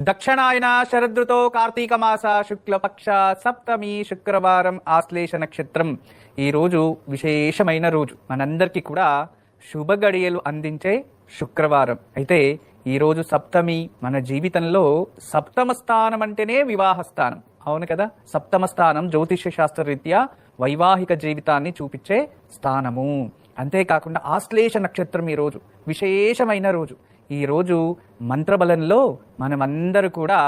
దక్షిణాయన శరదృతో కార్తీక మాస శుక్లపక్ష సప్తమి శుక్రవారం ఆశ్లేష నక్షత్రం. ఈ రోజు విశేషమైన రోజు. మనందరికీ కూడా శుభ గడియలు అందించే శుక్రవారం. అయితే ఈ రోజు సప్తమి మన జీవితంలో సప్తమ స్థానం అంటేనే వివాహ స్థానం అవును కదా? సప్తమ స్థానం జ్యోతిష్య శాస్త్ర రీత్యా వైవాహిక జీవితాన్ని చూపించే స్థానము. అంతేకాకుండా ఆశ్లేష నక్షత్రం ఈ రోజు. విశేషమైన రోజు. ఈరోజు మంత్రబలంలో మనమందరూ కూడా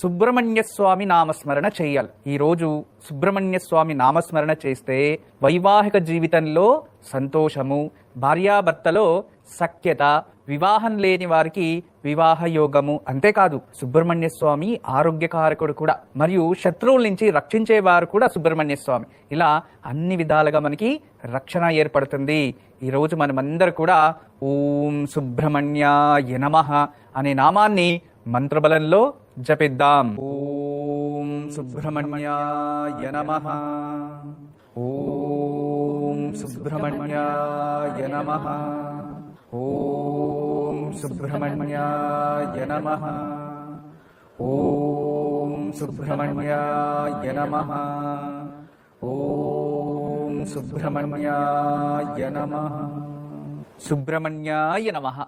సుబ్రహ్మణ్య స్వామి నామస్మరణ చేయాలి. ఈ రోజు సుబ్రహ్మణ్య స్వామి నామస్మరణ చేస్తే వైవాహిక జీవితంలో సంతోషము భార్యాభర్తలో సఖ్యత వివాహం లేని వారికి వివాహ యోగము అంతేకాదు. సుబ్రహ్మణ్య స్వామి ఆరోగ్యకారకుడు కూడా. మరియు శత్రువుల నుంచి రక్షించేవారు కూడా సుబ్రహ్మణ్య స్వామి. ఇలా అన్ని విధాలుగా మనకి రక్షణ ఏర్పడుతుంది. ఈరోజు మనమందరూ కూడా ఓం సుబ్రహ్మణ్య యనమ అనే నామాన్ని మంత్రబలంలో జపిద్దాం. ఓం సుబ్రహ్మణ్యాయ యనమ ఓం సుబ్రహ్మణ్యాయ యనమ ఓం సుబ్రహ్మణ్యాయ నమః. ఓం సుబ్రహ్మణ్యాయ నమః. ఓం సుబ్రహ్మణ్యాయ నమ. సుబ్రహ్మణ్యాయ నమ.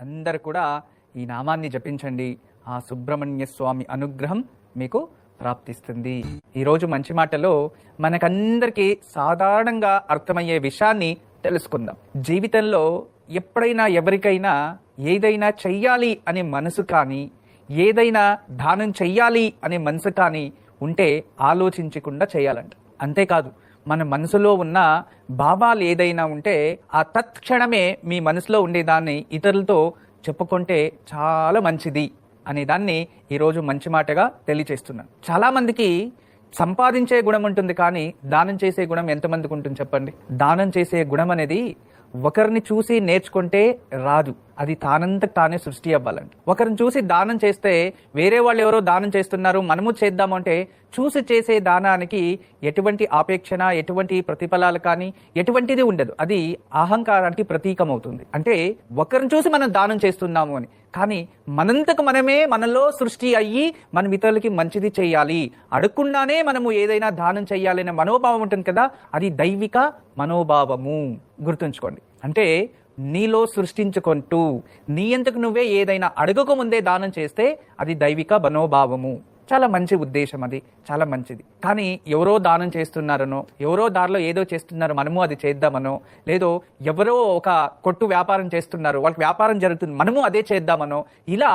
అందరు కూడా ఈ నామాన్ని జపించండి. ఆ సుబ్రహ్మణ్య స్వామి అనుగ్రహం మీకు ప్రాప్తిస్తుంది. ఈరోజు మంచి మాటలో మనకందరికీ సాధారణంగా అర్థమయ్యే విషయాన్ని తెలుసుకుందాం. జీవితంలో ఎప్పుడైనా ఎవరికైనా ఏదైనా చెయ్యాలి అనే మనసు కానీ ఏదైనా దానం చెయ్యాలి అనే మనసు కానీ ఉంటే ఆలోచించకుండా చేయాలంట. అంతేకాదు మన మనసులో ఉన్న భావాలు ఏదైనా ఉంటే ఆ తత్క్షణమే మీ మనసులో ఉండేదాన్ని ఇతరులతో చెప్పుకుంటే చాలా మంచిది అనే దాన్ని ఈరోజు మంచి మాటగా తెలియచేస్తున్నాను. చాలా మందికి సంపాదించే గుణం ఉంటుంది కానీ దానం చేసే గుణం ఎంతమందికి ఉంటుంది చెప్పండి? దానం చేసే గుణం అనేది ఒకరిని చూసి నేర్చుకుంటే రాదు. అది తానంతకు తానే సృష్టి అవ్వాలండి. ఒకరిని చూసి దానం చేస్తే వేరే వాళ్ళు ఎవరో దానం చేస్తున్నారు మనము చేద్దాము అంటే చూసి చేసే దానానికి ఎటువంటి ఆపేక్షణ ఎటువంటి ప్రతిఫలాలు కానీ ఎటువంటిది ఉండదు. అది అహంకారానికి ప్రతీకమవుతుంది. అంటే ఒకరిని చూసి మనం దానం చేస్తున్నాము అని. కానీ మనంతకు మనమే మనలో సృష్టి అయ్యి మనం ఇతరులకి మంచిది చేయాలి. అడగకుండానే మనము ఏదైనా దానం చేయాలనే మనోభావం ఉంటుంది కదా అది దైవిక మనోభావము. గుర్తుంచుకోండి. అంటే నీలో సృష్టించుకుంటూ నీ అంతకు నువ్వే ఏదైనా అడగక ముందే దానం చేస్తే అది దైవిక మనోభావము. చాలా మంచి ఉద్దేశం అది. చాలా మంచిది. కానీ ఎవరో దానం చేస్తున్నారనో ఎవరో దారిలో ఏదో చేస్తున్నారో మనము అది చేద్దామనో లేదో ఎవరో ఒక కొట్టు వ్యాపారం చేస్తున్నారు వాళ్ళకి వ్యాపారం జరుగుతుంది మనము అదే చేద్దామనో ఇలా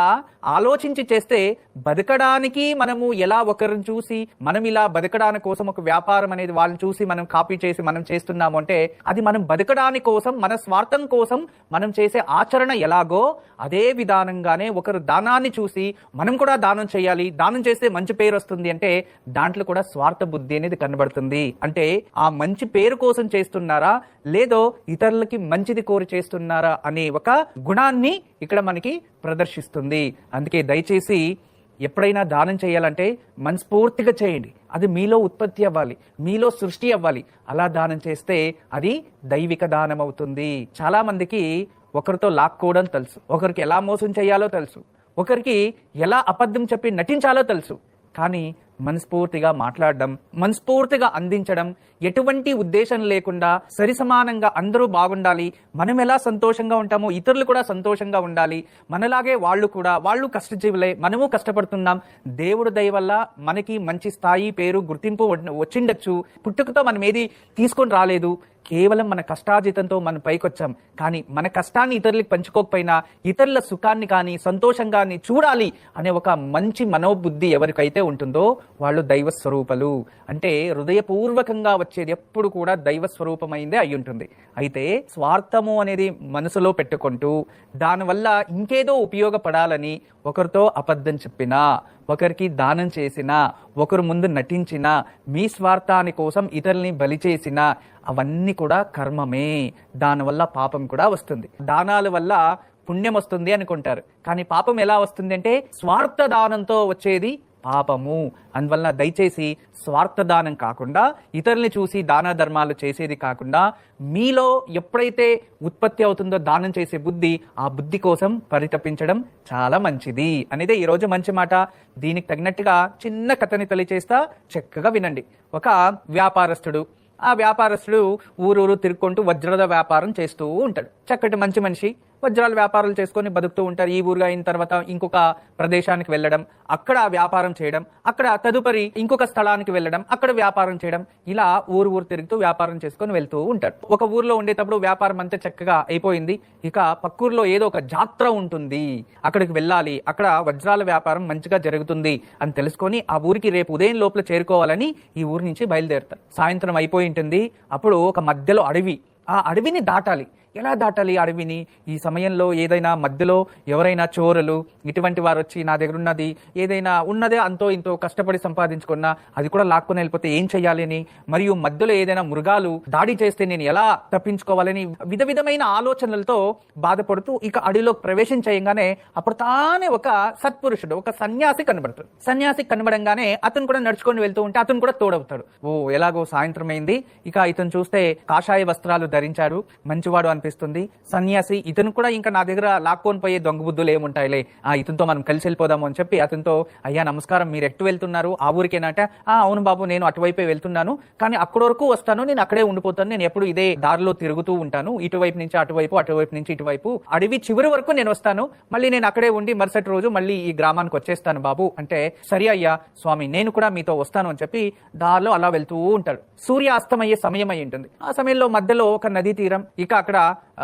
ఆలోచించి చేస్తే బతకడానికి మనము ఎలా ఒకరిని చూసి మనం ఇలా బతకడానికి కోసం ఒక వ్యాపారం అనేది వాళ్ళని చూసి మనం కాపీ చేసి మనం చేస్తున్నాము అంటే అది మనం బతకడానికి కోసం మన స్వార్థం కోసం మనం చేసే ఆచరణ ఎలాగో అదే విధానంగానే ఒకరు దానాన్ని చూసి మనం కూడా దానం చేయాలి దానం చేస్తే మంచి పేరు వస్తుంది అంటే దాంట్లో కూడా స్వార్థ బుద్ధి అనేది కనబడుతుంది. అంటే ఆ మంచి పేరు కోసం చేస్తున్నారా? లేదో ఇతరులకి మంచిది కోరి చేస్తున్నారా అనే ఒక గుణాన్ని ఇక్కడ మనకి ప్రదర్శిస్తుంది. అందుకే దయచేసి ఎప్పుడైనా దానం చేయాలంటే మనస్ఫూర్తిగా చేయండి. అది మీలో ఉత్పత్తి అవ్వాలి మీలో సృష్టి అవ్వాలి. అలా దానం చేస్తే అది దైవిక దానం అవుతుంది. చాలా మందికి ఒకరితో లాక్కోవడం తెలుసు ఒకరికి ఎలా మోసం చేయాలో తెలుసు. ఒకరికి ఎలా అబద్ధం చెప్పి నటించాలో తెలుసు. కానీ మనస్ఫూర్తిగా మాట్లాడడం మనస్ఫూర్తిగా అందించడం ఎటువంటి ఉద్దేశం లేకుండా సరి సమానంగా అందరూ బాగుండాలి. మనం ఎలా సంతోషంగా ఉంటామో ఇతరులు కూడా సంతోషంగా ఉండాలి. మనలాగే వాళ్ళు కూడా వాళ్ళు కష్టజీవులే మనము కష్టపడుతున్నాం. దేవుడు దయ వల్ల మనకి మంచి స్థాయి పేరు గుర్తింపు వచ్చిండొచ్చు. పుట్టుకతో మనం ఏది తీసుకొని రాలేదు. కేవలం మన కష్టాజితంతో మనం పైకొచ్చాం. కానీ మన కష్టాన్ని ఇతరులకు పంచుకోకపోయినా ఇతరుల సుఖాన్ని కానీ సంతోషంగాని చూడాలి అనే ఒక మంచి మనోబుద్ధి ఎవరికైతే ఉంటుందో వాళ్ళు దైవ స్వరూపలు. అంటే హృదయపూర్వకంగా వచ్చేది ఎప్పుడు కూడా దైవ స్వరూపమైందే అయి ఉంటుంది అయితే స్వార్థము అనేది మనసులో పెట్టుకుంటూ దానివల్ల ఇంకేదో ఉపయోగపడాలని ఒకరితో అబద్ధం చెప్పినా ఒకరికి దానం చేసినా ఒకరు ముందు నటించినా మీ స్వార్థాని కోసం ఇతరుల్ని బలి చేసినా అవన్నీ కూడా కర్మమే. దానివల్ల పాపం కూడా వస్తుంది. దానాల వల్ల పుణ్యం వస్తుంది అనుకుంటారు. కానీ పాపం ఎలా వస్తుంది అంటే స్వార్థ దానంతో వచ్చేది పాపము. అందువలన దయచేసి స్వార్థ దానం కాకుండా ఇతరుల్ని చూసి దాన ధర్మాలు చేసేది కాకుండా మీలో ఎప్పుడైతే ఉత్పత్తి అవుతుందో దానం చేసే బుద్ధి ఆ బుద్ధి కోసం పరితపించడం చాలా మంచిది. అనేది ఈరోజు మంచి మాట. దీనికి తగినట్టుగా చిన్న కథని తెలియచేస్తా చక్కగా వినండి. ఒక వ్యాపారస్తుడు ఆ వ్యాపారస్తుడు ఊరూరు తిరుక్కుంటూ వజ్రద వ్యాపారం చేస్తూ ఉంటాడు. చక్కటి మంచి మనిషి. వజ్రాల వ్యాపారాలు చేసుకొని బతుకుతూ ఉంటారు. ఈ ఊరుగా అయిన తర్వాత ఇంకొక ప్రదేశానికి వెళ్ళడం అక్కడ వ్యాపారం చేయడం అక్కడ తదుపరి ఇంకొక స్థలానికి వెళ్ళడం అక్కడ వ్యాపారం చేయడం ఇలా ఊరు ఊరు తిరుగుతూ వ్యాపారం చేసుకొని వెళ్తూ ఉంటారు. ఒక ఊర్లో ఉండేటప్పుడు వ్యాపారం అంతా చక్కగా అయిపోయింది. ఇక పక్కూర్లో ఏదో ఒక జాత్ర ఉంటుంది. అక్కడికి వెళ్ళాలి. అక్కడ వజ్రాల వ్యాపారం మంచిగా జరుగుతుంది అని తెలుసుకొని ఆ ఊరికి రేపు ఉదయం లోపల చేరుకోవాలని ఈ ఊరి నుంచి బయలుదేరుతారు. సాయంత్రం అయిపోయి ఉంటుంది. అప్పుడు ఒక మధ్యలో అడవి. ఆ అడవిని దాటాలి. ఎలా దాటాలి అడవిని? ఈ సమయంలో ఏదైనా మధ్యలో ఎవరైనా చోరలు ఇటువంటి వారు వచ్చి నా దగ్గర ఉన్నది ఏదైనా ఉన్నదే అంతో ఇంతో కష్టపడి సంపాదించుకున్నా అది కూడా లాక్కుని వెళ్ళిపోతే ఏం చేయాలి అని? మరియు మధ్యలో ఏదైనా మృగాలు దాడి చేస్తే నేను ఎలా తప్పించుకోవాలని? విధ విధమైన ఆలోచనలతో బాధపడుతూ ఇక అడవిలో ప్రవేశం చేయగానే అప్పుడు తానే ఒక సత్పురుషుడు ఒక సన్యాసి కనబడతాడు. సన్యాసి కనబడంగానే అతను కూడా నడుచుకొని వెళ్తూ ఉంటే అతను కూడా తోడవుతాడు. ఓ ఎలాగో సాయంత్రం అయింది. ఇక ఇతను చూస్తే కాషాయ వస్త్రాలు ధరించాడు. మంచివాడు అనిపిస్తుంది సన్యాసి ఇతను కూడా ఇంకా నా దగ్గర లాక్కొని పోయే దొంగ బుద్ధులు ఏముంటాయిలే. ఆ ఇతనితో మనం కలిసి వెళ్ళిపోదాము అని చెప్పి అతనితో అయ్యా నమస్కారం మీరు ఎట్టు వెళ్తున్నారు? ఆ ఊరికేనంటే ఆ అవును బాబు నేను అటువైపే వెళ్తున్నాను. కానీ అక్కడి వరకు వస్తాను నేను అక్కడే ఉండిపోతాను. నేను ఎప్పుడు ఇదే దారిలో తిరుగుతూ ఉంటాను. ఇటువైపు నుంచి అటువైపు అటువైపు నుంచి ఇటువైపు. అడవి చివరి వరకు నేను వస్తాను. మళ్ళీ నేను అక్కడే ఉండి మరుసటి రోజు మళ్ళీ ఈ గ్రామానికి వచ్చేస్తాను బాబు. అంటే సరి అయ్యా స్వామి నేను కూడా మీతో వస్తాను అని చెప్పి దారిలో అలా వెళ్తూ ఉంటాడు. సూర్యాస్తమయ్యే సమయం అయి ఉంటుంది. ఆ సమయంలో మధ్యలో ఒక నదీ తీరం ఇక అక్కడ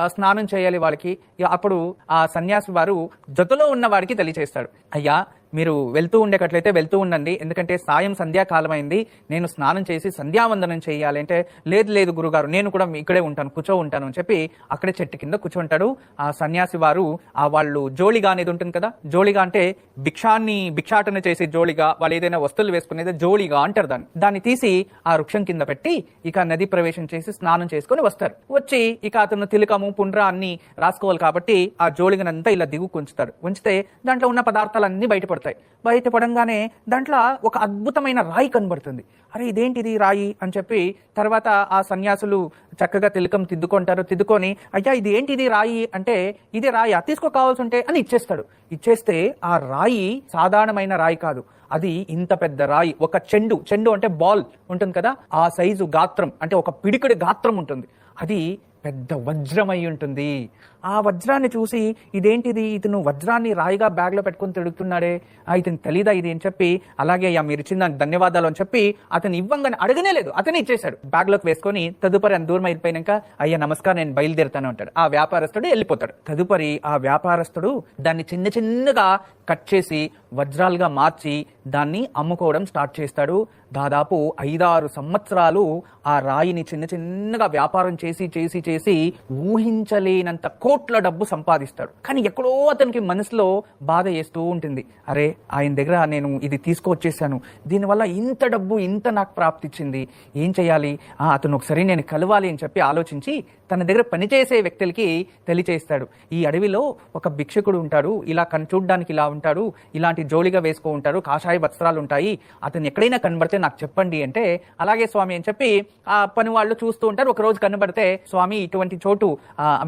స్నానం చేయాలి వాళ్ళకి. అప్పుడు ఆ సన్యాసి వారు జతలో ఉన్న వారికి తెలియచేస్తాడు. అయ్యా మీరు వెళ్తూ ఉండేటట్లయితే వెళ్తూ ఉండండి. ఎందుకంటే సాయం సంధ్యాకాలం అయింది నేను స్నానం చేసి సంధ్యావందనం చేయాలి అంటే లేదు లేదు గురుగారు నేను కూడా ఇక్కడే ఉంటాను కూర్చో ఉంటాను అని చెప్పి అక్కడే చెట్టు కింద కూర్చుంటాడు. ఆ సన్యాసి వారు ఆ వాళ్ళు జోళిగా అనేది ఉంటుంది కదా జోళిగా అంటే భిక్షాన్ని భిక్షాటన చేసే జోళిగా వాళ్ళు ఏదైనా వస్తువులు వేసుకునేది జోళిగా అంటారు దాన్ని. దాన్ని తీసి ఆ వృక్షం కింద పెట్టి ఇక నది ప్రవేశం చేసి స్నానం చేసుకొని వస్తారు. వచ్చి ఇక అతను తిలకము పుండ్ర అన్ని రాసుకోవాలి కాబట్టి ఆ జోళిగనంతా ఇలా దిగు ఉంచుతాడు ఉంచితే దాంట్లో ఉన్న పదార్థాలన్నీ బయటపడతాయి. బయటపడంగానే దాంట్లో ఒక అద్భుతమైన రాయి కనబడుతుంది. అరే ఇదేంటిది రాయి అని చెప్పి తర్వాత ఆ సన్యాసులు చక్కగా తిలకం తిద్దుకుంటారు తిద్దుకొని అయ్యా ఇది ఏంటిది రాయి? అంటే ఇది రాయి తీసుకో కావాల్సి ఉంటే అని ఇచ్చేస్తాడు. ఇచ్చేస్తే ఆ రాయి సాధారణమైన రాయి కాదు. అది ఇంత పెద్ద రాయి ఒక చెండు. చెండు అంటే బాల్ ఉంటుంది కదా? ఆ సైజు గాత్రం అంటే ఒక పిడికిడి గాత్రం ఉంటుంది. అది పెద్ద వజ్రం అయి ఉంటుంది. ఆ వజ్రాన్ని చూసి ఇదేంటిది? ఇతను వజ్రాన్ని రాయిగా బ్యాగ్లో పెట్టుకొని తిరుగుతున్నాడే ఇతను తెలీదా ఇది అని చెప్పి అలాగే అయ్యా మీరు ఇచ్చిన దానికి ధన్యవాదాలు అని చెప్పి అతను ఇవ్వంగానే అడగనే లేదు. అతనే ఇచ్చేశాడు. బ్యాగ్లోకి వేసుకొని తదుపరి అని దూరం అయిపోయినాక అయ్యా నమస్కారం నేను బయలుదేరుతాను అంటాడు. ఆ వ్యాపారస్తుడు వెళ్ళిపోతాడు. తదుపరి ఆ వ్యాపారస్తుడు దాన్ని చిన్న చిన్నగా కట్ చేసి వజ్రాలుగా మార్చి దాన్ని అమ్ముకోవడం స్టార్ట్ చేస్తాడు. దాదాపు ఐదారు సంవత్సరాలు ఆ రాయిని చిన్న చిన్నగా వ్యాపారం చేసి చేసి చేసి ఊహించలేనంత కోట్ల డబ్బు సంపాదిస్తాడు. కానీ ఎక్కడో అతనికి మనసులో బాధ వేస్తూ ఉంటుంది. అరే ఆయన దగ్గర నేను ఇది తీసుకువచ్చేసాను దీనివల్ల ఇంత డబ్బు ఇంత నాకు ప్రాప్తిచ్చింది. ఏం చేయాలి? అతను ఒకసారి నేను కలవాలి అని చెప్పి ఆలోచించి తన దగ్గర పనిచేసే వ్యక్తులకి తెలియచేస్తాడు. ఈ అడవిలో ఒక భిక్షకుడు ఉంటాడు. ఇలా కన్ చూడడానికి ఇలా ఉంటాడు. ఇలాంటి జోలిగా వేసుకో ఉంటాడు. కాషాయ వస్త్రాలు ఉంటాయి. అతను ఎక్కడైనా కనబడితే నాకు చెప్పండి అంటే అలాగే స్వామి అని చెప్పి ఆ పని వాళ్ళు చూస్తూ ఉంటారు. ఒక రోజు కనబడితే స్వామి ఇటువంటి చోటు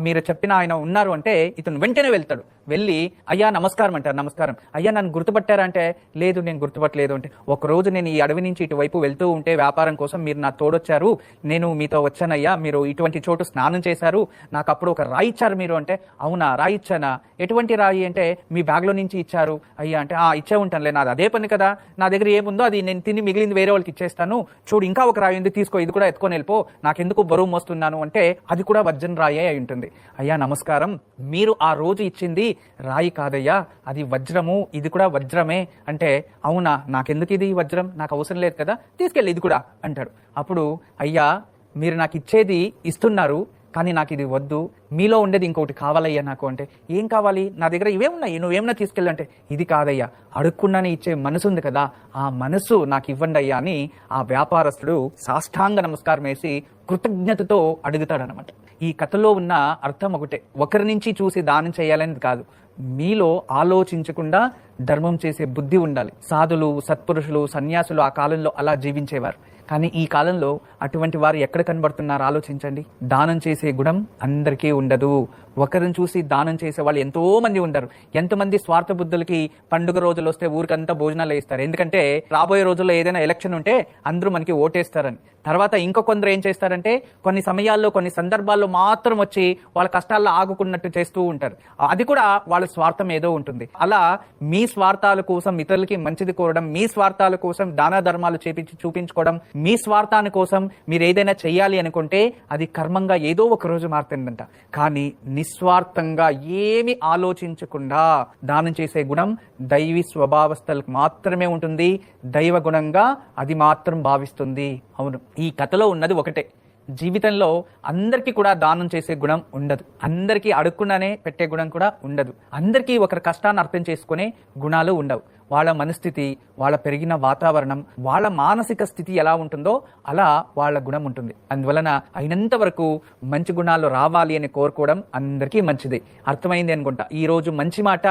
మీరు చెప్పిన ఆయన ఉన్నారు అంటే ఇతను వెంటనే వెళ్తాడు. వెళ్ళి అయ్యా నమస్కారం అంటారు నమస్కారం. అయ్యా నన్ను గుర్తుపట్టారా? అంటే లేదు నేను గుర్తుపట్టలేదు అంటే ఒక రోజు నేను ఈ అడవి నుంచి ఇటువైపు వెళ్తూ ఉంటే వ్యాపారం కోసం మీరు నా తోడొచ్చారు. నేను మీతో వచ్చానయ్యా మీరు ఇటువంటి చోటు స్నానం చేశారు. నాకు అప్పుడు ఒక రాయి ఇచ్చారు మీరు అంటే అవునా రాయి ఇచ్చానా? ఎటువంటి రాయి? అంటే మీ బ్యాగ్లో నుంచి ఇచ్చారు. అయ్యా అంటే ఆ ఇచ్చే ఉంటానులే నాది అదే పని కదా. నా దగ్గర ఏముందో అది నేను తిని మిగిలింది వేరే వాళ్ళకి ఇచ్చేస్తాను. చూడు ఇంకా ఒక రాయి ఉంది తీసుకో ఇది కూడా ఎత్తుకొని వెళ్ళిపో. నాకెందుకు బరువు మోస్తున్నాను? అంటే అది కూడా వర్జన్ రాయే అయి ఉంటుంది. అయ్యా నమస్కారం. మీరు ఆ రోజు ఇచ్చింది రాయి కాదయ్యా అది వజ్రము ఇది కూడా వజ్రమే అంటే అవునా నాకెందుకు ఇది వజ్రం? నాకు అవసరం లేదు కదా తీసుకెళ్ళి ఇది కూడా అంటాడు. అప్పుడు అయ్యా మీరు నాకు ఇచ్చేది ఇస్తున్నారు కానీ నాకు ఇది వద్దు మీలో ఉండేది ఇంకొకటి కావాలయ్యా నాకు అంటే ఏం కావాలి? నా దగ్గర ఇవే ఉన్నాయి నువ్వేమన్నా తీసుకెళ్ళంటే ఇది కాదయ్యా అడుక్కున్నానే ఇచ్చే మనసు ఉంది కదా ఆ మనసు నాకు ఇవ్వండి అయ్యా అని ఆ వ్యాపారస్తుడు సాష్టాంగ నమస్కారం వేసి కృతజ్ఞతతో అడుగుతాడనమాట ఈ కథలో ఉన్న అర్థం ఒకటే. ఒకరి నుంచి చూసి దానం చేయాలనేది కాదు. మీలో ఆలోచించకుండా ధర్మం చేసే బుద్ధి ఉండాలి. సాధులు సత్పురుషులు సన్యాసులు ఆ కాలంలో అలా జీవించేవారు. కానీ ఈ కాలంలో అటువంటి వారు ఎక్కడ కనబడుతున్నారు ఆలోచించండి. దానం చేసే గుణం అందరికీ ఉండదు. ఒకరిని చూసి దానం చేసే వాళ్ళు ఎంతో మంది ఉండరు. ఎంతమంది స్వార్థ బుద్ధులకి పండుగ రోజులు వస్తే ఊరికంతా భోజనాలు వేస్తారు ఎందుకంటే రాబోయే రోజుల్లో ఏదైనా ఎలక్షన్ ఉంటే అందరూ మనకి ఓటేస్తారని. తర్వాత ఇంకో కొందరు ఏం చేస్తారంటే కొన్ని సమయాల్లో కొన్ని సందర్భాల్లో మాత్రం వచ్చి వాళ్ళ కష్టాల్లో ఆగుకున్నట్టు చేస్తూ ఉంటారు. అది కూడా వాళ్ళ స్వార్థం ఏదో ఉంటుంది. అలా మీ స్వార్థాల కోసం ఇతరులకి మంచిది కోరడం మీ స్వార్థాల కోసం దాన ధర్మాలు చేపించి చూపించుకోవడం మీ స్వార్థాని కోసం మీరు ఏదైనా చేయాలి అనుకుంటే అది కర్మంగా ఏదో ఒక రోజు మారుతుందంట. కానీ నిస్వార్థంగా ఏమి ఆలోచించకుండా దానం చేసే గుణం దైవీ స్వభావస్థలకు మాత్రమే ఉంటుంది. దైవ గుణంగా అది మాత్రం భావిస్తుంది. అవును ఈ కథలో ఉన్నది ఒకటే. జీవితంలో అందరికీ కూడా దానం చేసే గుణం ఉండదు. అందరికీ అడుక్కున్నానే పెట్టే గుణం కూడా ఉండదు. అందరికీ ఒకరి కష్టాన్ని అర్థం చేసుకునే గుణాలు ఉండవు. వాళ్ళ మనస్థితి వాళ్ళ పెరిగిన వాతావరణం వాళ్ళ మానసిక స్థితి ఎలా ఉంటుందో అలా వాళ్ళ గుణం ఉంటుంది. అందువలన అయినంత వరకు మంచి గుణాలు రావాలి అని కోరుకోవడం అందరికీ మంచిది. అర్థమైంది అనుకుంటా. ఈ రోజు మంచి మాట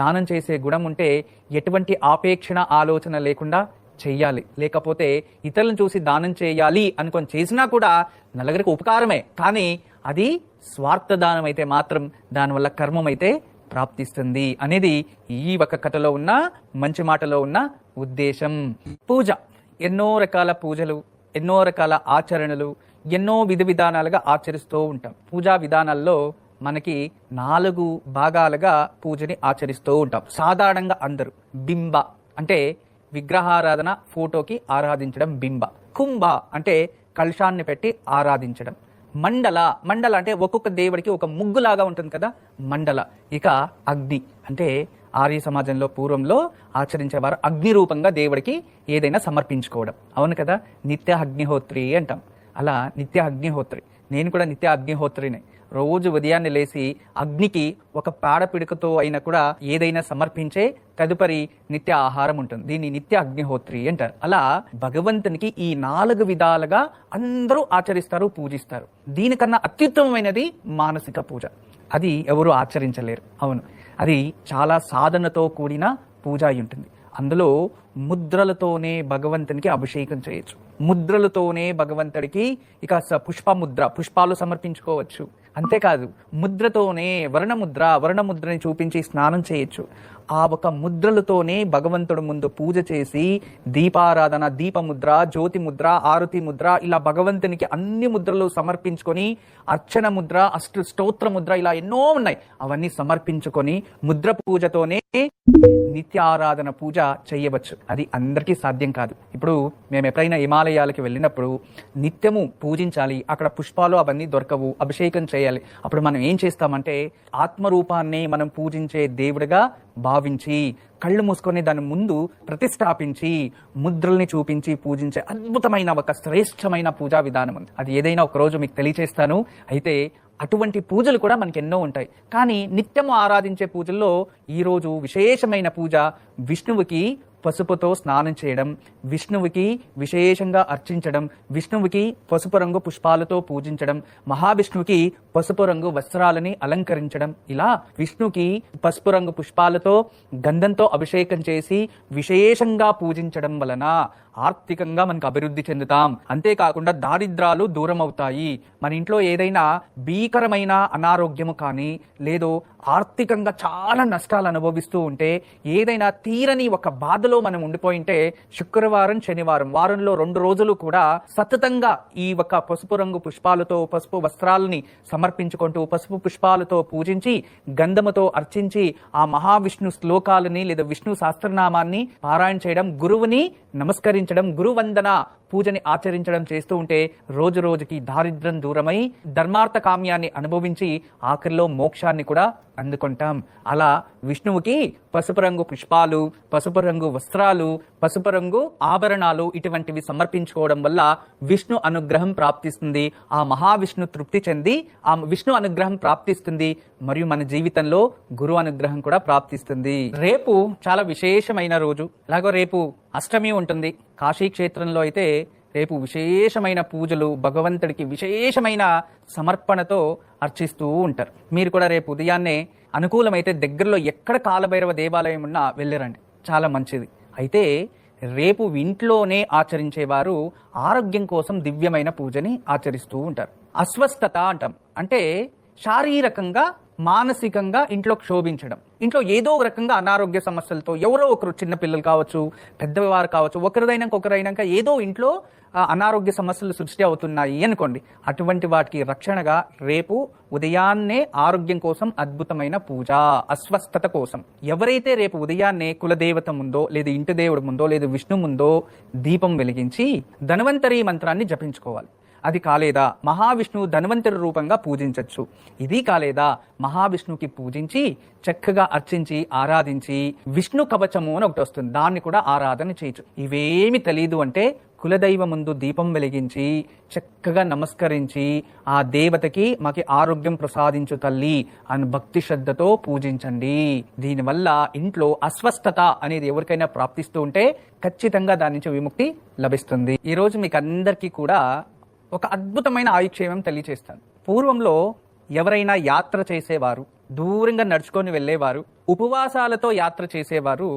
దానం చేసే గుణం ఉంటే ఎటువంటి ఆపేక్షణ ఆలోచన లేకుండా చెయ్యాలి. లేకపోతే ఇతరులను చూసి దానం చేయాలి అనుకొని చేసినా కూడా నలుగురికి ఉపకారమే. కానీ అది స్వార్థ దానం అయితే మాత్రం దానివల్ల కర్మం అయితే ప్రాప్తిస్తుంది అనేది ఈ ఒక కథలో ఉన్న మంచి మాటలో ఉన్న ఉద్దేశం. పూజ. ఎన్నో రకాల పూజలు ఎన్నో రకాల ఆచరణలు ఎన్నో విధి విధానాలుగా ఆచరిస్తూ ఉంటాం. పూజా విధానాల్లో మనకి నాలుగు భాగాలుగా పూజని ఆచరిస్తూ ఉంటాం. సాధారణంగా అందరూ బింబ అంటే విగ్రహారాధన ఫోటోకి ఆరాధించడం బింబ. కుంభ అంటే కలుషాన్ని పెట్టి ఆరాధించడం. మండల మండల అంటే ఒక్కొక్క దేవుడికి ఒక ముగ్గులాగా ఉంటుంది కదా? మండల. ఇక అగ్ని. అంటే ఆర్య సమాజంలో పూర్వంలో ఆచరించేవారు అగ్ని రూపంగా దేవుడికి ఏదైనా సమర్పించుకోవడం. అవును కదా? నిత్య అగ్నిహోత్రి అంటాం. అలా నిత్య అగ్నిహోత్రి. నేను కూడా నిత్య అగ్నిహోత్రినే. రోజు ఉదయాన్నే లేచి అగ్నికి ఒక పాడపిడకతో అయినా కూడా ఏదైనా సమర్పించే తదుపరి నిత్య ఆహారం ఉంటుంది. దీన్ని నిత్య అగ్నిహోత్రి అంటారు. అలా భగవంతునికి ఈ నాలుగు విధాలుగా అందరూ ఆచరిస్తారు పూజిస్తారు. దీనికన్నా అత్యుత్తమమైనది మానసిక పూజ. అది ఎవరు ఆచరించలేరు. అవును. అది చాలా సాధనతో కూడిన పూజ అయి ఉంటుంది. అందులో ముద్రలతోనే భగవంతునికి అభిషేకం చేయొచ్చు. ముద్రలతోనే భగవంతుడికి ఇక పుష్పముద్ర పుష్పాలు సమర్పించుకోవచ్చు. అంతేకాదు ముద్రతోనే వర్ణముద్ర వర్ణముద్రని చూపించి స్నానం చేయొచ్చు. ఆ ఒక ముద్రలతోనే భగవంతుడు ముందు పూజ చేసి దీపారాధన దీపముద్ర జ్యోతి ముద్ర ఆరతి ముద్ర ఇలా భగవంతునికి అన్ని ముద్రలు సమర్పించుకొని అర్చన ముద్ర అష్ట స్తోత్ర ముద్ర ఇలా ఎన్నో ఉన్నాయి. అవన్నీ సమర్పించుకొని ముద్ర పూజతోనే నిత్య ఆరాధన పూజ చేయవచ్చు. అది అందరికీ సాధ్యం కాదు. ఇప్పుడు మేము ఎప్పుడైనా హిమాలయాలకి వెళ్ళినప్పుడు నిత్యము పూజించాలి. అక్కడ పుష్పాలు అవన్నీ దొరకవు. అభిషేకం చేయాలి. అప్పుడు మనం ఏం చేస్తామంటే ఆత్మరూపాన్ని మనం పూజించే దేవుడిగా భావించి కళ్ళు మూసుకొని దాని ముందు ప్రతిష్టాపించి ముద్రల్ని చూపించి పూజించే అద్భుతమైన ఒక శ్రేష్టమైన పూజా విధానం ఉంది. అది ఏదైనా ఒక రోజు మీకు తెలియచేస్తాను. అయితే అటువంటి పూజలు కూడా మనకి ఎన్నో ఉంటాయి. కానీ నిత్యము ఆరాధించే పూజల్లో ఈరోజు విశేషమైన పూజ విష్ణువుకి పసుపుతో స్నానం చేయడం విష్ణువుకి విశేషంగా అర్చించడం విష్ణువుకి పసుపు రంగు పుష్పాలతో పూజించడం మహావిష్ణువుకి పసుపు రంగు వస్త్రాలని అలంకరించడం. ఇలా విష్ణుకి పసుపు రంగు పుష్పాలతో గంధంతో అభిషేకం చేసి విశేషంగా పూజించడం వలన ఆర్థికంగా మనకు అభివృద్ధి చెందుతాం. అంతేకాకుండా దారిద్రాలు దూరం అవుతాయి మన ఇంట్లో ఏదైనా భీకరమైన అనారోగ్యము కానీ లేదో ఆర్థికంగా చాలా నష్టాలు అనుభవిస్తూ ఉంటే ఏదైనా తీరని ఒక బాధలో మనం ఉండిపోయింటే శుక్రవారం శనివారం వారంలో రెండు రోజులు కూడా సతతంగా ఈ ఒక పసుపు రంగు పుష్పాలతో పసుపు వస్త్రాలని సమర్పించుకుంటూ పసుపు పుష్పాలతో పూజించి గంధముతో అర్చించి ఆ మహావిష్ణు శ్లోకాలని లేదా విష్ణు సహస్రనామాన్ని పారాయణ చేయడం గురువుని నమస్కరించి నమస్కరించడం గురువందన పూజని ఆచరించడం చేస్తూ ఉంటే రోజు రోజుకి దారిద్ర్యం దూరమై ధర్మార్థ కామ్యాన్ని అనుభవించి ఆఖరిలో మోక్షాన్ని కూడా అందుకుంటాం. అలా విష్ణువుకి పసుపు రంగు పుష్పాలు పసుపు రంగు వస్త్రాలు పసుపు రంగు ఆభరణాలు ఇటువంటివి సమర్పించుకోవడం వల్ల విష్ణు అనుగ్రహం ప్రాప్తిస్తుంది. ఆ మహావిష్ణు తృప్తి చెంది ఆ విష్ణు అనుగ్రహం ప్రాప్తిస్తుంది. మరియు మన జీవితంలో గురు అనుగ్రహం కూడా ప్రాప్తిస్తుంది. రేపు చాలా విశేషమైన రోజు. ఇలాగో రేపు అష్టమి ఉంటుంది. కాశీ క్షేత్రంలో అయితే రేపు విశేషమైన పూజలు భగవంతుడికి విశేషమైన సమర్పణతో అర్చిస్తూ ఉంటారు. మీరు కూడా రేపు ఉదయాన్నే అనుకూలమైతే దగ్గరలో ఎక్కడ కాలభైరవ దేవాలయం ఉన్నా వెళ్ళరండి. చాలా మంచిది. అయితే రేపు ఇంట్లోనే ఆచరించేవారు ఆరోగ్యం కోసం దివ్యమైన పూజని ఆచరిస్తూ ఉంటారు. అస్వస్థత అంటాం. అంటే శారీరకంగా మానసికంగా ఇంట్లో క్షోభించడం. ఇంట్లో ఏదో ఒక రకంగా అనారోగ్య సమస్యలతో ఎవరో ఒకరు చిన్నపిల్లలు కావచ్చు పెద్దవారు కావచ్చు ఒకరిదైనాక ఒకరైనాక ఏదో ఇంట్లో అనారోగ్య సమస్యలు సృష్టి అవుతున్నాయి అనుకోండి. అటువంటి వాటికి రక్షణగా రేపు ఉదయాన్నే ఆరోగ్యం కోసం అద్భుతమైన పూజ అస్వస్థత కోసం. ఎవరైతే రేపు ఉదయాన్నే కులదేవత ముందో లేదా ఇంటి దేవుడు ముందో లేదా విష్ణు ముందో దీపం వెలిగించి ధన్వంతరి మంత్రాన్ని జపించుకోవాలి. అది కాలేదా? మహావిష్ణువు ధన్వంతరి రూపంగా పూజించవచ్చు ఇది కాలేదా? మహావిష్ణువుకి పూజించి చక్కగా అర్చించి ఆరాధించి విష్ణు కవచము అని ఒకటి వస్తుంది. దాన్ని కూడా ఆరాధన చేయొచ్చు. ఇవేమి తెలియదు అంటే కులదైవ ముందు దీపం వెలిగించి చక్కగా నమస్కరించి ఆ దేవతకి మాకి ఆరోగ్యం ప్రసాదించు తల్లి అని భక్తి శ్రద్ధతో పూజించండి. దీనివల్ల ఇంట్లో అస్వస్థత అనేది ఎవరికైనా ప్రాప్తిస్తూ ఉంటే ఖచ్చితంగా దాని నుంచి విముక్తి లభిస్తుంది. ఈ రోజు మీకు అందరికీ కూడా ఒక అద్భుతమైన ఆయుక్షేమం తెలియచేస్తాను. పూర్వంలో ఎవరైనా యాత్ర చేసేవారు దూరంగా నడుచుకొని వెళ్ళేవారు ఉపవాసాలతో యాత్ర చేసేవారు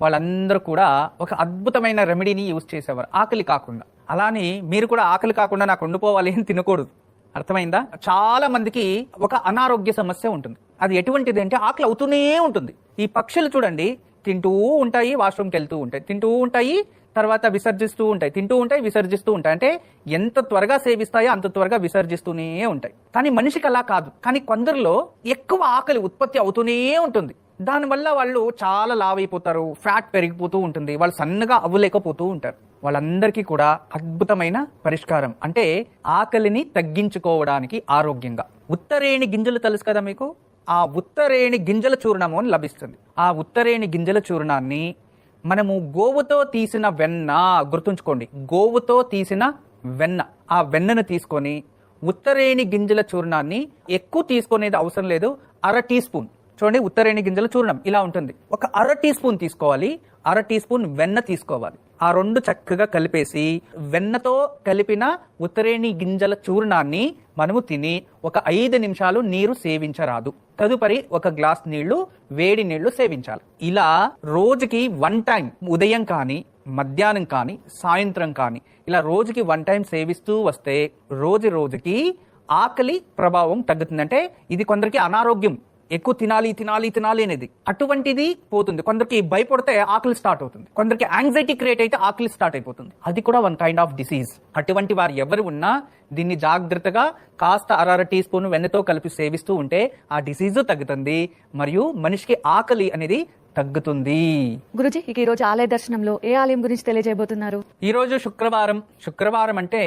వాళ్ళందరూ కూడా ఒక అద్భుతమైన రెమెడీని యూజ్ చేసేవారు. ఆకలి కాకుండా. అలానే మీరు కూడా ఆకలి కాకుండా నాకు వండుకోవాలి అని తినకూడదు. అర్థమైందా? చాలా మందికి ఒక అనారోగ్య సమస్య ఉంటుంది. అది ఎటువంటిది అంటే ఆకలి అవుతూనే ఉంటుంది. ఈ పక్షులు చూడండి తింటూ ఉంటాయి వాష్రూమ్కి వెళ్తూ ఉంటాయి తింటూ ఉంటాయి తర్వాత విసర్జిస్తూ ఉంటాయి తింటూ ఉంటాయి విసర్జిస్తూ ఉంటాయి. అంటే ఎంత త్వరగా సేవిస్తాయో అంత త్వరగా విసర్జిస్తూనే ఉంటాయి. కానీ మనిషికి అలా కాదు. కానీ కొందరిలో ఎక్కువ ఆకలి ఉత్పత్తి అవుతూనే ఉంటుంది. దానివల్ల వాళ్ళు చాలా లావ్ అయిపోతారు ఫ్యాట్ పెరిగిపోతూ ఉంటుంది. వాళ్ళు సన్నగా అవ్వలేకపోతూ ఉంటారు. వాళ్ళందరికీ కూడా అద్భుతమైన పరిష్కారం. అంటే ఆకలిని తగ్గించుకోవడానికి ఆరోగ్యంగా. ఉత్తరేణి గింజలు తెలుసు కదా మీకు? ఆ ఉత్తరేణి గింజల చూర్ణము అని లభిస్తుంది. ఆ ఉత్తరేణి గింజల చూర్ణాన్ని మనము గోవుతో తీసిన వెన్న గుర్తుంచుకోండి గోవుతో తీసిన వెన్న. ఆ వెన్నను తీసుకొని ఉత్తరేణి గింజల చూర్ణాన్ని ఎక్కువ తీసుకునేది అవసరం లేదు అర టీ స్పూన్. చూడండి ఉత్తరేణి గింజల చూర్ణం ఇలా ఉంటుంది. ఒక అర టీ స్పూన్ తీసుకోవాలి అర టీ స్పూన్ వెన్న తీసుకోవాలి. ఆ రెండు చక్కగా కలిపేసి వెన్నతో కలిపిన ఉత్తరేణి గింజల చూర్ణాన్ని మనము తిని ఒక ఐదు నిమిషాలు నీరు సేవించరాదు. తదుపరి ఒక గ్లాస్ నీళ్ళు వేడి నీళ్ళు సేవించాలి. ఇలా రోజుకి వన్ టైం ఉదయం కానీ మధ్యాహ్నం కానీ సాయంత్రం కానీ ఇలా రోజుకి వన్ టైం సేవిస్తూ వస్తే రోజు రోజుకి ఆకలి ప్రభావం తగ్గుతుందంటే ఇది కొందరికి అనారోగ్యం. ఎక్కువ తినాలి తినాలి తినాలి అనేది. అటువంటిది పోతుంది. కొందరికి భయపడితే ఆకలి స్టార్ట్ అవుతుంది. కొందరికి యాంగ్జైటీ క్రియేట్ అయితే ఆకలి స్టార్ట్ అయిపోతుంది. అది కూడా వన్ కైండ్ ఆఫ్ డిసీజ్ అటువంటి వారు ఎవరు ఉన్నా దీన్ని జాగ్రత్తగా కాస్త అరర టీ స్పూన్ వెన్నతో కలిపి సేవిస్తూ ఉంటే ఆ డిసీజ్ తగ్గుతుంది. మరియు మనిషికి ఆకలి అనేది తగ్గుతుంది. గురుజీ ఈ రోజు ఆలయ దర్శనంలో ఏ ఆలయం గురించి తెలియజేయబోతున్నారు? ఈరోజు శుక్రవారం. శుక్రవారం అంటే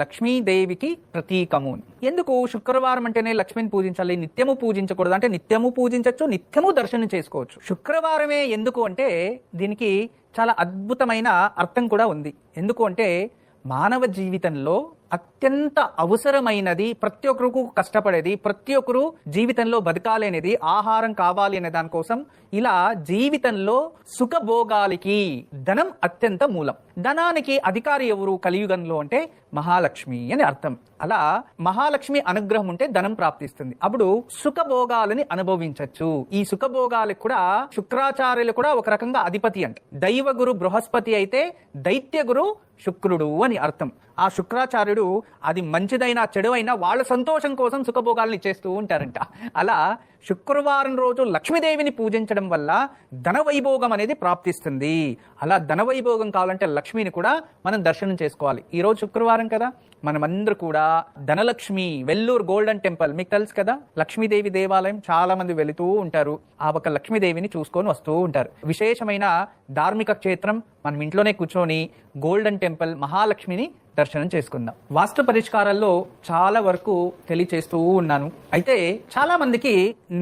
లక్ష్మీదేవికి ప్రతీకము. ఎందుకు? శుక్రవారం అంటేనే లక్ష్మిని పూజించాలి నిత్యము పూజించకూడదు అంటే నిత్యము పూజించవచ్చు నిత్యము దర్శనం చేసుకోవచ్చు. శుక్రవారమే ఎందుకు అంటే దీనికి చాలా అద్భుతమైన అర్థం కూడా ఉంది. ఎందుకు అంటే మానవ జీవితంలో అత్యంత అవసరమైనది ప్రతి ఒక్కరికి కష్టపడేది ప్రతి ఒక్కరు జీవితంలో బతకాలనేది ఆహారం కావాలి అనే దానికోసం ఇలా జీవితంలో సుఖభోగాలకి ధనం అత్యంత మూలం. ధనానికి అధికారి ఎవరు కలియుగంలో అంటే మహాలక్ష్మి అని అర్థం. అలా మహాలక్ష్మి అనుగ్రహం ఉంటే ధనం ప్రాప్తిస్తుంది. అప్పుడు సుఖభోగాలని అనుభవించవచ్చు ఈ సుఖభోగాలకు కూడా శుక్రాచార్యులు కూడా ఒక రకంగా అధిపతి అంట. దైవ గురు బృహస్పతి అయితే దైత్య గురు శుక్రుడు అని అర్థం. ఆ శుక్రాచార్యుడు అది మంచిదైనా చెడువైనా వాళ్ళ సంతోషం కోసం సుఖభోగాల్ని చేస్తూ ఉంటారంట. అలా శుక్రవారం రోజు లక్ష్మీదేవిని పూజించడం వల్ల ధనవైభోగం అనేది ప్రాప్తిస్తుంది. అలా ధనవైభోగం కావాలంటే లక్ష్మిని కూడా మనం దర్శనం చేసుకోవాలి. ఈరోజు శుక్రవారం కదా. మనమందరూ కూడా ధనలక్ష్మి వెల్లూరు గోల్డెన్ టెంపుల్. మీకు తెలుసు కదా లక్ష్మీదేవి దేవాలయం చాలా మంది వెళుతూ ఉంటారు. ఆ ఒక లక్ష్మీదేవిని చూసుకొని వస్తూ ఉంటారు. విశేషమైన ధార్మిక క్షేత్రం మనం ఇంట్లోనే కూర్చొని గోల్డెన్ టెంపుల్ మహాలక్ష్మిని దర్శనం చేసుకుందాం. వాస్తు పరిష్కారాల్లో చాలా వరకు తెలియచేస్తూ ఉన్నాను. అయితే చాలా మందికి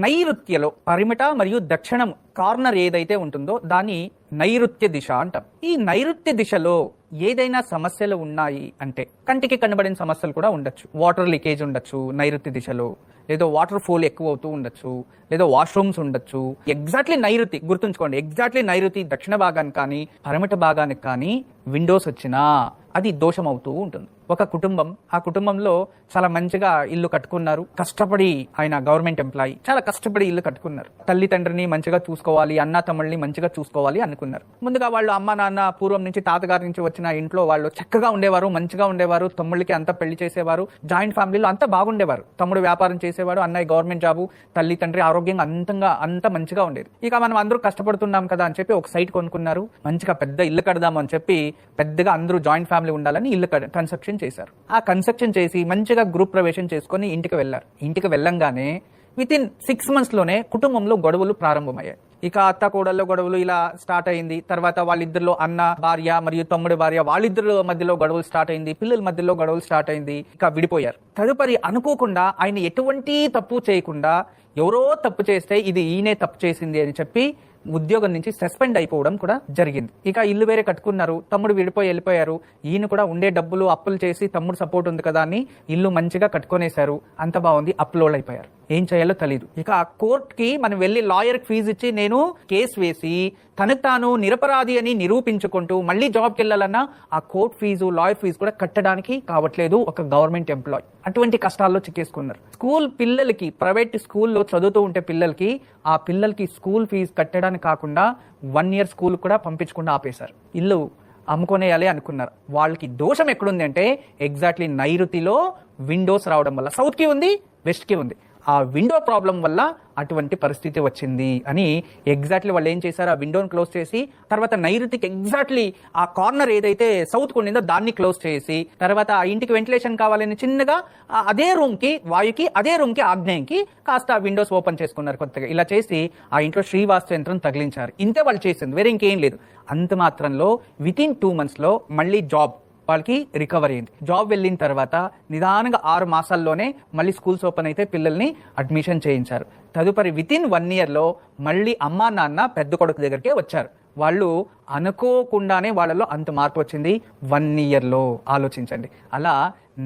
నైరుత్యలో పరిమిట మరియు దక్షిణం కార్నర్ ఏదైతే ఉంటుందో దాన్ని నైరుత్య దిశ అంటాం. ఈ నైరుత్య దిశలో ఏదైనా సమస్యలు ఉన్నాయి అంటే కంటికి కనబడిన సమస్యలు కూడా ఉండొచ్చు. వాటర్ లీకేజ్ ఉండొచ్చు నైరుత్య దిశలో. లేదో వాటర్ ఫోల్ ఎక్కువ అవుతూ ఉండొచ్చు. లేదా వాష్రూమ్స్ ఉండొచ్చు. ఎగ్జాక్ట్లీ నైరుతి గుర్తుంచుకోండి ఎగ్జాక్ట్లీ నైరుతి దక్షిణ భాగానికి కానీ పరమిట భాగానికి కానీ విండోస్ వచ్చినా అది దోషం అవుతూ ఉంటుంది. ఒక కుటుంబం. ఆ కుటుంబంలో చాలా మంచిగా ఇల్లు కట్టుకున్నారు. కష్టపడి ఆయన గవర్నమెంట్ ఎంప్లాయీ. చాలా కష్టపడి ఇల్లు కట్టుకున్నారు. తల్లి తండ్రిని మంచిగా చూసుకోవాలి అన్న తమ్ముళ్ళని మంచిగా చూసుకోవాలి అనుకున్నారు. ముందుగా వాళ్ళు అమ్మ నాన్న పూర్వం నుంచి తాతగారి నుంచి వచ్చిన ఇంట్లో వాళ్ళు చక్కగా ఉండేవారు మంచిగా ఉండేవారు తమ్ముళ్ళకి అంతా పెళ్ళి చేసేవారు జాయింట్ ఫ్యామిలీలో అంతా బాగుండేవారు. తమ్ముడు వ్యాపారం చేసేవాడు అన్నయ్య గవర్నమెంట్ జాబు తల్లి తండ్రి ఆరోగ్యంగా అంతంగా అంత మంచిగా ఉండేది. ఇక మనం అందరూ కష్టపడుతున్నాం కదా అని చెప్పి ఒక సైట్ కొనుక్కున్నారు. మంచిగా పెద్ద ఇల్లు కడదాం అని చెప్పి పెద్దగా అందరూ జాయింట్ ఫ్యామిలీ ఉండాలని ఇల్లు కన్స్ట్రక్షన్ చేశారు. ఆ కన్స్ట్రక్షన్ చేసి మంచిగా గ్రూప్ ప్రవేశం చేసుకొని ఇంటికి వెళ్ళారు. ఇంటికి వెళ్ళంగానే విత్ ఇన్ సిక్స్ మంత్స్లోనే కుటుంబంలో గొడవలు ప్రారంభమయ్యాయి. ఇక అత్త కోడల్లో గొడవలు ఇలా స్టార్ట్ అయింది. తర్వాత వాళ్ళిద్దరిలో అన్న భార్య మరియు తమ్ముడి భార్య వాళ్ళిద్దరు మధ్యలో గొడవలు స్టార్ట్ అయింది. పిల్లల మధ్యలో గొడవలు స్టార్ట్ అయింది. ఇక విడిపోయారు. తదుపరి అనుకోకుండా ఆయన ఎటువంటి తప్పు చేయకుండా ఎవరో తప్పు చేస్తే ఇది ఈయనే తప్పు చేసింది అని చెప్పి ఉద్యోగం నుంచి సస్పెండ్ అయిపోవడం కూడా జరిగింది. ఇక ఇల్లు వేరే కట్టుకున్నారు తమ్ముడు విడిపోయి వెళ్ళిపోయారు ఈయన కూడా ఉండే డబ్బులు అప్పులు చేసి తమ్ముడు సపోర్ట్ ఉంది కదా అని ఇల్లు మంచిగా కట్టుకునేశారు అంత బాగుంది అప్లోడ్ అయిపోయారు. ఏం చేయాలో తెలియదు ఇక ఆ కోర్ట్కి మనం వెళ్ళి లాయర్ ఫీజు ఇచ్చి నేను కేసు వేసి తనకు తాను నిరపరాధి అని నిరూపించుకుంటూ మళ్ళీ జాబ్కి వెళ్ళాలన్నా ఆ కోర్ట్ ఫీజు లాయర్ ఫీజు కూడా కట్టడానికి కావట్లేదు ఒక గవర్నమెంట్ ఎంప్లాయ్ అటువంటి కష్టాల్లో చిక్కేసుకున్నారు. స్కూల్ పిల్లలకి ప్రైవేట్ స్కూల్లో చదువుతూ ఉంటే పిల్లలకి ఆ పిల్లలకి స్కూల్ ఫీజు కట్టడానికి కాకుండా వన్ ఇయర్ స్కూల్ కూడా పంపించకుండా ఆపేశారు. ఇల్లు అమ్ముకొనేయాలి అనుకున్నారు. వాళ్ళకి దోషం ఎక్కడుంది అంటే ఎగ్జాక్ట్లీ నైరుతిలో విండోస్ రావడం వల్ల. సౌత్కి ఉంది వెస్ట్కి ఉంది. ఆ విండో ప్రాబ్లం వల్ల అటువంటి పరిస్థితి వచ్చింది అని ఎగ్జాక్ట్లీ వాళ్ళు ఏం చేశారు? ఆ విండోని క్లోజ్ చేసి తర్వాత నైరుతికి ఎగ్జాక్ట్లీ ఆ కార్నర్ ఏదైతే సౌత్ ఉండిందో దాన్ని క్లోజ్ చేసి తర్వాత ఆ ఇంటికి వెంటిలేషన్ కావాలని చిన్నగా అదే రూమ్కి వాయుకి అదే రూమ్కి ఆగ్నేయంకి కాస్త ఆ విండోస్ ఓపెన్ చేసుకున్నారు కొత్తగా. ఇలా చేసి ఆ ఇంట్లో శ్రీవాస్తు యంత్రం తగిలించారు. ఇంతే వాళ్ళు చేసింది. వేరే ఇంకేం లేదు. అంత మాత్రంలో విత్ ఇన్ టూ మంత్స్లో మళ్ళీ జాబ్ వాళ్ళకి రికవర్ అయింది జాబ్ వెళ్ళిన తర్వాత నిదానంగా ఆరు మాసాల్లోనే మళ్ళీ స్కూల్స్ ఓపెన్ అయితే పిల్లల్ని అడ్మిషన్ చేయించారు. తదుపరి విత్ ఇన్ వన్ ఇయర్లో మళ్ళీ అమ్మా నాన్న పెద్ద కొడుకు దగ్గరికే వచ్చారు. వాళ్ళు అనుకోకుండానే వాళ్ళలో అంత మార్పు వచ్చింది. వన్ ఇయర్లో ఆలోచించండి. అలా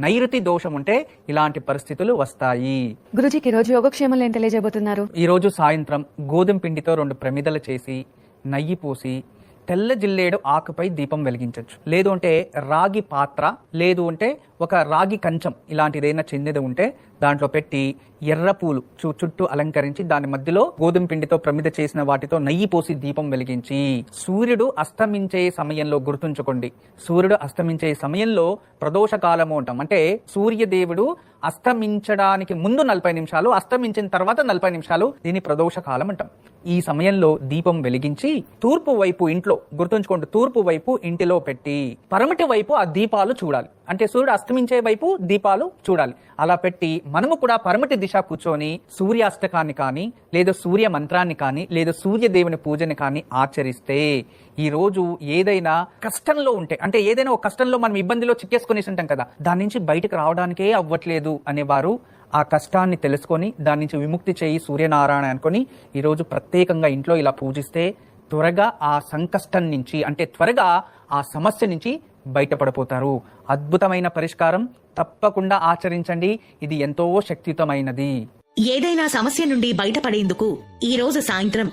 నైరుతి దోషం ఉంటే ఇలాంటి పరిస్థితులు వస్తాయి. గురుజీకి రోజు యోగక్షేమంలో ఏం తెలియజేయబోతున్నారు. ఈ రోజు సాయంత్రం గోధుమ పిండితో రెండు ప్రమిదలు చేసి నెయ్యి పూసి తెల్ల జిల్లేడు ఆకుపై దీపం వెలిగించవచ్చు లేదు అంటే రాగి పాత్ర లేదు అంటే ఒక రాగి కంచం ఇలాంటిది ఏదైనా చిన్నది ఉంటే దాంట్లో పెట్టి ఎర్ర పూలు చు- చుట్టూ అలంకరించి దాని మధ్యలో గోధుమ పిండితో ప్రమిద చేసిన వాటితో నెయ్యి పోసి దీపం వెలిగించి సూర్యుడు అస్తమించే సమయంలో గుర్తుంచుకోండి. సూర్యుడు అస్తమించే సమయంలో ప్రదోష కాలము అంటాం అంటే సూర్యదేవుడు అస్తమించడానికి ముందు నలభై నిమిషాలు అస్తమించిన తర్వాత నలభై నిమిషాలు దీని ప్రదోష కాలం అంటాం ఈ సమయంలో దీపం వెలిగించి తూర్పు వైపు ఇంట్లో గుర్తుంచుకోండి తూర్పు వైపు ఇంటిలో పెట్టి పరమటి వైపు ఆ దీపాలు చూడాలి. అంటే సూర్యుడు అస్తమించే వైపు దీపాలు చూడాలి. అలా పెట్టి మనము కూడా పరమటి దిశ కూర్చొని సూర్యాస్తకాన్ని కానీ లేదా సూర్య మంత్రాన్ని కానీ లేదా సూర్యదేవుని పూజని కానీ ఆచరిస్తే ఈ రోజు ఏదైనా కష్టంలో ఉంటే అంటే ఏదైనా ఒక కష్టంలో మనం ఇబ్బందిలో చిక్కేసుకునేసి ఉంటాం కదా దాని నుంచి బయటకు రావడానికే అవ్వట్లేదు అనేవారు ఆ కష్టాన్ని తెలుసుకొని దాని నుంచి విముక్తి చేయి సూర్యనారాయణ అనుకొని ఈరోజు ప్రత్యేకంగా ఇంట్లో ఇలా పూజిస్తే త్వరగా ఆ సంకష్టం నుంచి అంటే త్వరగా ఆ సమస్య నుంచి బయటపడిపోతారు. అద్భుతమైన పరిష్కారం తప్పకుండా ఆచరించండి. ఇది ఎంతో శక్తియుతమైనది. ఏదైనా సమస్య నుండి బయటపడేందుకు ఈ రోజు సాయంత్రం